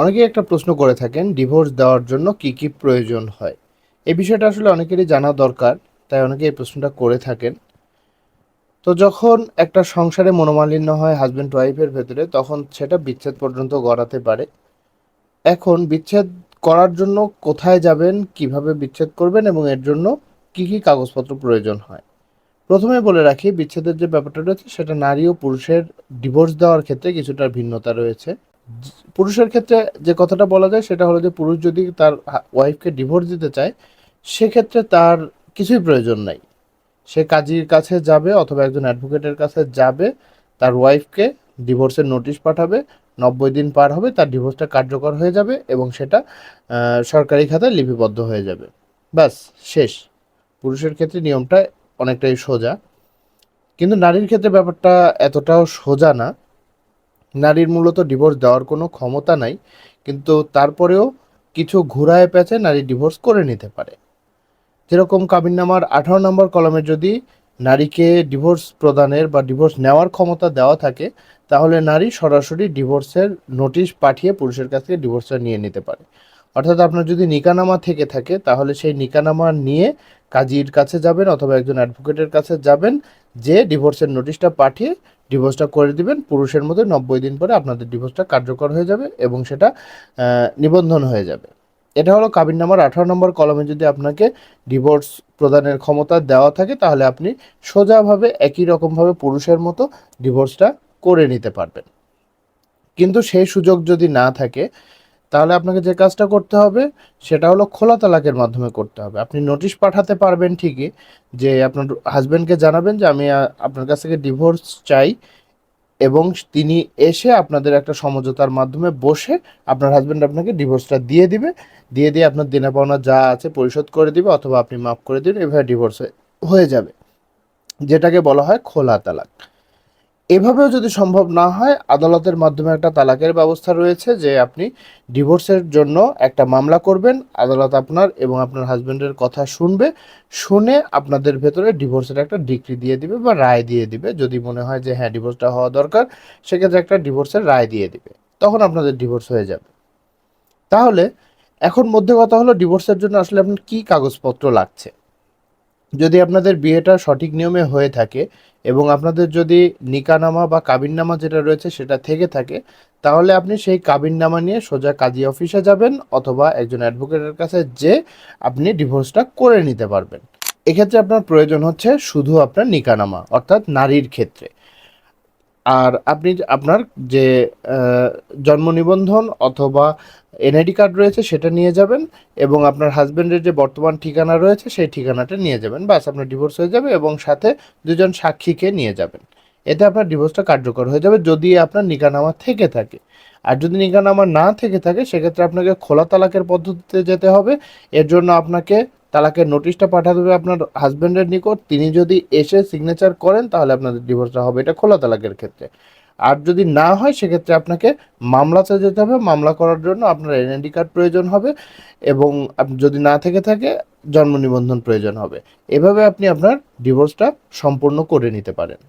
অনেকেই একটা প্রশ্ন করে থাকেন ডিভোর্স দেওয়ার জন্য কি কি প্রয়োজন হয়? এই বিষয়টা আসলে অনেকেরই জানা দরকার, তাই অনেকে এই প্রশ্নটা করে থাকেন। তো যখন একটা সংসারে মনোমালিন্য হয় হাজব্যান্ড ওয়াইফের ভেতরে, তখন সেটা বিচ্ছেদ পর্যন্ত গড়াতে পারে। এখন বিচ্ছেদ করার জন্য কোথায় যাবেন, কীভাবে বিচ্ছেদ করবেন এবং এর জন্য কি কি কাগজপত্র প্রয়োজন হয়? প্রথমে বলে রাখি, বিচ্ছেদের যে ব্যাপারটা রয়েছে, সেটা নারী ও পুরুষের ডিভোর্স দেওয়ার ক্ষেত্রে কিছুটা ভিন্নতা রয়েছে। পুরুষের ক্ষেত্রে যে কথাটা বলা যায় সেটা হলো যে পুরুষ যদি তার ওয়াইফকে ডিভোর্স দিতে চায়, সেক্ষেত্রে তার কিছুই প্রয়োজন নাই। সে কাজীর কাছে যাবে অথবা একজন অ্যাডভোকেটের কাছে যাবে, তার ওয়াইফকে ডিভোর্সের নোটিশ পাঠাবে, নব্বই দিন পার হবে, তার ডিভোর্সটা কার্যকর হয়ে যাবে এবং সেটা সরকারি খাতায় লিপিবদ্ধ হয়ে যাবে। ব্যাস, শেষ। পুরুষের ক্ষেত্রে নিয়মটা অনেকটাই সোজা। কিন্তু নারীর ক্ষেত্রে ব্যাপারটা এতটাও সোজা না। নারীর মূলত ডিভোর্স দেওয়ার কোনো ক্ষমতা নাই, কিন্তু তারপরেও কিছু ঘুরায় পেঁচে নারী ডিভোর্স করে নিতে পারে। যেরকম কাবিননামার আঠারো নম্বর কলমে যদি নারীকে ডিভোর্স প্রদানের বা ডিভোর্স নেওয়ার ক্ষমতা দেওয়া থাকে, তাহলে নারী সরাসরি ডিভোর্সের নোটিশ পাঠিয়ে পুরুষের কাছ থেকে ডিভোর্সটা নিয়ে নিতে পারে। অর্থাৎ আপনার যদি নিকানামা থেকে থাকে, তাহলে সেই নিকানামা নিয়ে কাজীর কাছে যাবেন অথবা একজন অ্যাডভোকেটের কাছে যাবেন, যে ডিভোর্সের নোটিশটা পাঠিয়ে ডিভোর্সটা করে দিবেন, পুরুষের মধ্যে নব্বই দিন পরে আপনাদের ডিভোর্সটা কার্যকর হয়ে যাবে এবং সেটা নিবন্ধন হয়ে যাবে। এটা হলো কাবিন নাম্বার আঠারো নম্বর কলমে যদি আপনাকে ডিভোর্স প্রদানের ক্ষমতা দেওয়া থাকে, তাহলে আপনি সোজাভাবে একই রকমভাবে পুরুষের মতো ডিভোর্সটা করে নিতে পারবেন। কিন্তু সেই সুযোগ যদি না থাকে তাহলে আপনাকে যে কাজটা করতে হবে, সেটা হলো খোলা তালাকের মাধ্যমে করতে হবে। আপনি নোটিশ পাঠাতে পারবেন ঠিকই যে আপনার হাজব্যান্ডকে জানাবেন যে আমি আপনার কাছ থেকে ডিভোর্স চাই এবং তিনি এসে আপনাদের একটা সমঝোতার মাধ্যমে বসে আপনার হাজব্যান্ড আপনাকে ডিভোর্সটা দিয়ে দিবে। দিয়ে দিয়ে আপনার দেনা পাওনা যা আছে পরিশোধ করে দিবে অথবা আপনি মাফ করে দিন এভাবে ডিভোর্স হয়ে যাবে। যেটাকে বলা হয় খোলা তালাক। এভাবেও যদি সম্ভব না হয়, আদালতের মাধ্যমে একটা তালাকের ব্যবস্থা রয়েছে যে আপনি ডিভোর্সের জন্য একটা মামলা করবেন, আদালত আপনার এবং আপনার হাজব্যান্ডের কথা শুনবে, শুনে আপনাদের ভেতরে ডিভোর্সের একটা ডিগ্রি দিয়ে দিবে বা রায় দিয়ে দিবে। যদি মনে হয় যে হ্যাঁ ডিভোর্সটা হওয়া দরকার, সেক্ষেত্রে একটা ডিভোর্সের রায় দিয়ে দিবে। তখন আপনাদের ডিভোর্স হয়ে যাবে। তাহলে এখন মধ্যে কথা হলো, ডিভোর্সের জন্য আসলে আপনার কী কাগজপত্র লাগছে? যদি আপনাদের বিয়েটা সঠিক নিয়মে হয়ে থাকে এবং আপনাদের যদি নিকানামা বা কাবিননামা যেটা রয়েছে সেটা থেকে থাকে, তাহলে আপনি সেই কাবিননামা নিয়ে সোজা কাজী অফিসে যাবেন অথবা একজন অ্যাডভোকেটের কাছে যে আপনি ডিভোর্সটা করে নিতে পারবেন। এক্ষেত্রে আপনার প্রয়োজন হচ্ছে শুধু আপনার নিকানামা, অর্থাৎ নারীর ক্ষেত্রে। আর আপনি আপনার যে জন্ম নিবন্ধন অথবা এনআইডি কার্ড রয়েছে সেটা নিয়ে যাবেন এবং আপনার হাজব্যান্ডের যে বর্তমান ঠিকানা রয়েছে সেই ঠিকানাটা নিয়ে যাবেন। বাস আপনার ডিভোর্স হয়ে যাবে এবং সাথে দুজন সাক্ষীকে নিয়ে যাবেন। এতে আপনার ডিভোর্সটা কার্যকর হয়ে যাবে যদি আপনার নিকানামা থেকে থাকে। আর যদি নিকানামা না থেকে থাকে, সেক্ষেত্রে আপনাকে খোলা তালাকের পদ্ধতিতে যেতে হবে। এর জন্য আপনাকে তালাকের নোটিশটা পাঠাতে হবে আপনার হাজব্যান্ডের নিকট। তিনি যদি এসে সিগনেচার করেন, তাহলে আপনাদের ডিভোর্সটা হবে। এটা খোলা তালাকের ক্ষেত্রে। আর যদি না হয়, সেক্ষেত্রে আপনাকে মামলাতে যেতে হবে। মামলা করার জন্য আপনার এনআইডি কার্ড প্রয়োজন হবে এবং যদি না থেকে থাকে, জন্ম নিবন্ধন প্রয়োজন হবে। এভাবে আপনি আপনার ডিভোর্সটা সম্পূর্ণ করে নিতে পারেন।